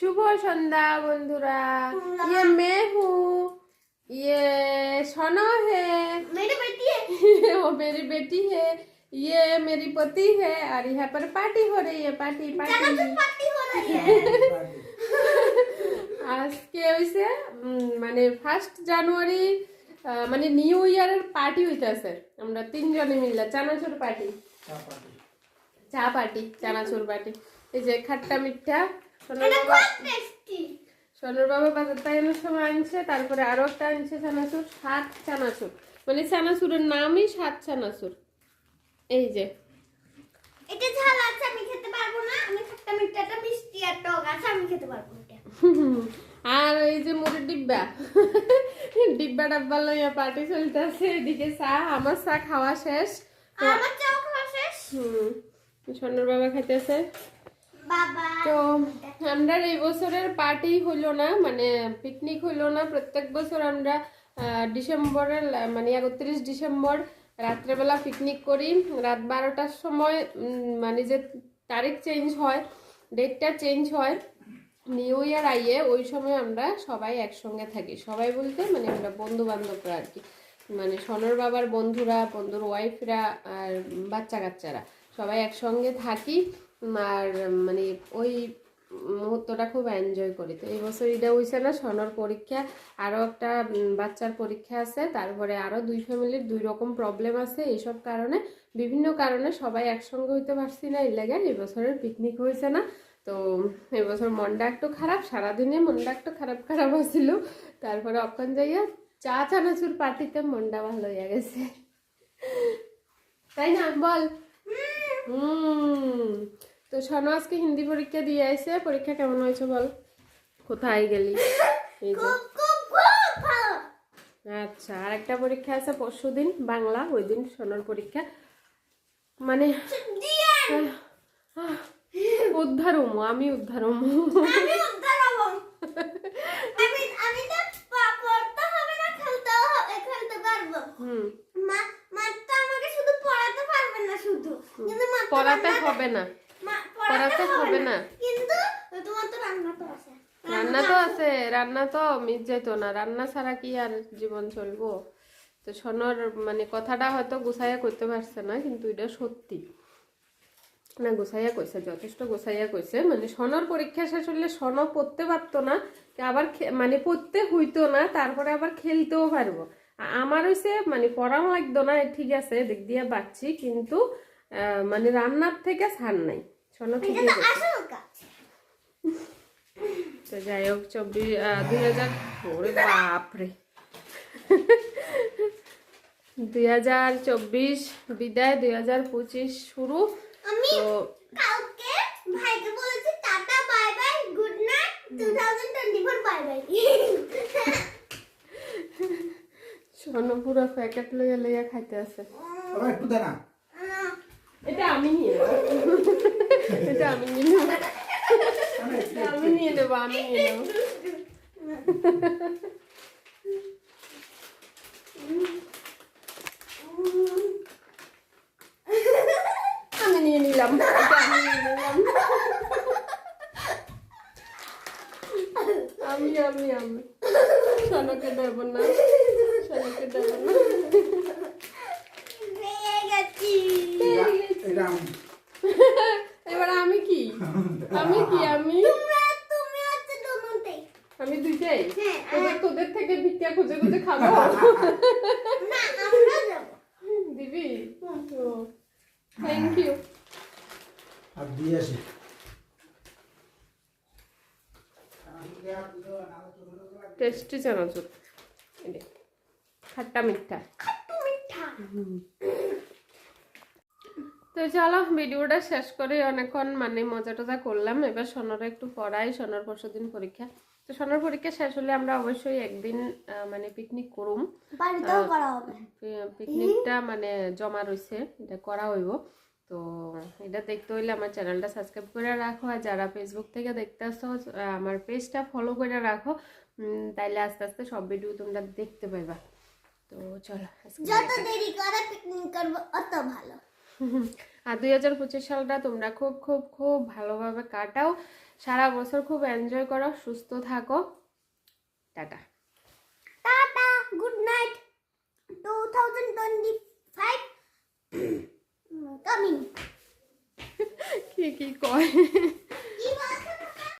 শুভ সন্ধ্যা বন্ধুরা ये मैं हूँ ये सोना है मेरी बेटी है वो मेरी बेटी है ये मेरी पति है और यहाँ पर पार्टी हो रही है पार्टी चलो तो पार्टी पार्टी हो रही है আজকে হইছে উম, মানে ফার্স্ট জানুয়ারি আহ, মানে নিউ ইয়ারের পার্টি হইতেছে আমরা তিনজনে মিললে চানাচুর পার্টি চা পার্টি চানাচুর পার্টি এই যে খাট্টা মিঠা সোনার বাবা বাজার তাইনের সময় আনছে তারপরে আরও একটা আনছে চানাচুর সাত চানাচুর। মানে চানাচুরের নামই সাত চানাচুর। এই যে। এটা ঝাল আছে আমি খেতে পারব না। আমি খাট্টা মিঠাটা মিষ্টি আর টক আছে আমি খেতে পারব এটা। আর এই যে মুড়ির ডিব্বা। ডিব্বা ডাব্বা লইয়া পার্টি চলতেছে এদিকে চা আমার চা খাওয়া শেষ। আমার চাও খাওয়া শেষ? হুম সোনার বাবা খাইতেছে। বাবা তো আমরা এই বছরের পার্টি হইল না মানে পিকনিক হইল না। প্রত্যেক বছর আমরা ডিসেম্বরের মানে একত্রিশ ডিসেম্বর রাত্রেবেলা পিকনিক করি। রাত বারোটার সময় মানে যে তারিখ চেঞ্জ হয় ডেটটা চেঞ্জ হয় নিউ ইয়ার আইয়ে ওই সময় আমরা সবাই একসঙ্গে থাকি। সবাই বলতে মানে আমরা বন্ধু বান্ধবরা আর কি। মানে সনর বাবার বন্ধুরা, বন্ধুর ওয়াইফরা আর বাচ্চা কাচ্চারা সবাই একসঙ্গে থাকি। আর মানে ওই মুহূর্তটা খুব এনজয় করি। তো এই বছর এটা হয়েছে না সনর পরীক্ষা আরও একটা বাচ্চার পরীক্ষা আছে তারপরে আরও দুই ফ্যামিলির দুই রকম প্রবলেম আছে এইসব কারণে বিভিন্ন কারণে সবাই একসঙ্গে হইতে পারছি না এই লাগে এই বছরের পিকনিক হয়েছে না। তো এবছর মনটা একটু খারাপ সারাদিনে মনটা একটু খারাপ খারাপ হয়েছিল তারপরে অক্ষণ যাইয়া চা চানাচুর পার্টিতে মনটা ভালো হয়ে গেছে। তাই না বল? হুম তো শোনো আজকে হিন্দি পরীক্ষা দিয়ে আইছে। পরীক্ষা কেমন হয়েছে বল? কোথায় গেলি? এই যে। আচ্ছা আর একটা পরীক্ষা আছে পরশু দিন বাংলা ওই দিন সোনার পরীক্ষা। মানে দিয়ে আহ, উদ্ধার হমু আমি উদ্ধার হমু আমি উদ্ধার হব। আমি আমি তো পা- পড়তে হবে না। হবে তো না কিন্তু হবে না। তোমার তো রান্না তো আছে। রান্না তো আছে রান্না তো মিট যেত না। রান্না ছাড়া কি আর জীবন চলবো? তো সোনর মানে কথাটা হয়তো গুছাইয়া করতে পারছে না কিন্তু এটা সত্যি। না গোসাইয়া কইছে যথেষ্ট গোসাইয়া কইছে। মানে সনর পরীক্ষা শেষ হলে সন পড়তে পারতো না আবার মানে পড়তে হইতো না তারপরে আবার খেলতেও পারব। আমার হইছে মানে পড়ানো লাগতো না ঠিক আছে দিক দিয়ে পাচ্ছি কিন্তু আহ, মানে রান্নার থেকে ছাড় নাই। ঠিকই তো যাই হোক চব্বিশ দুই হাজার ওরে বাপরে। দুই হাজার চব্বিশ বিদায় দুই হাজার পঁচিশ শুরু। তো কালকে ভাইকে বলেছি tata bye bye good night 2024 bye bye সোনো পুরো প্যাকেট লইয়া লইয়া খাইতে আছে। এটা আমি নিয়ে নেব এটা আমি নিয়ে নেব এটা আমি নিয়ে নেব আমি। আমি নিয়ে নিলাম আমি আমি আমি আমি সোনাকে দেব না সোনাকে দেব না এবার আমি কি? আমি কি আমি? আমি দুইটাই হ্যাঁ, তোদের তোদের থেকে ভিক্ষা খুঁজে খুঁজে খাব। দিবি? থ্যাংক ইউ আর দিয়ে আসি। টেস্টি চানাচুর। খাট্টা মিঠা। তো চলো ভিডিওটা শেষ করে অনেকক্ষণ মানে মজা টজা করলাম। এবার সোনার একটু পড়াই সোনার পরশু দিন পরীক্ষা। তো সোনার পরীক্ষা শেষ হলে আমরা অবশ্যই একদিন মানে পিকনিক করুম। পিকনিকটা মানে জমা রয়েছে এটা করা হইব। তো এটা দেখতে হইলে আমার চ্যানেলটা সাবস্ক্রাইব করে রাখো আর যারা ফেসবুক থেকে দেখতে আসছো আমার পেজটা ফলো করে রাখো। তাইলে আস্তে আস্তে সব ভিডিও তোমরা দেখতে পাইবা। তো চলো যত দেরি করে পিকনিক করব অত ভালো। আর দুই হাজার পঁচিশ সালটা তোমরা খুব খুব খুব ভালোভাবে কাটাও। সারা বছর খুব এনজয় করো সুস্থ থাকো। Tata. Tata good night 2025 coming কি কি কয়?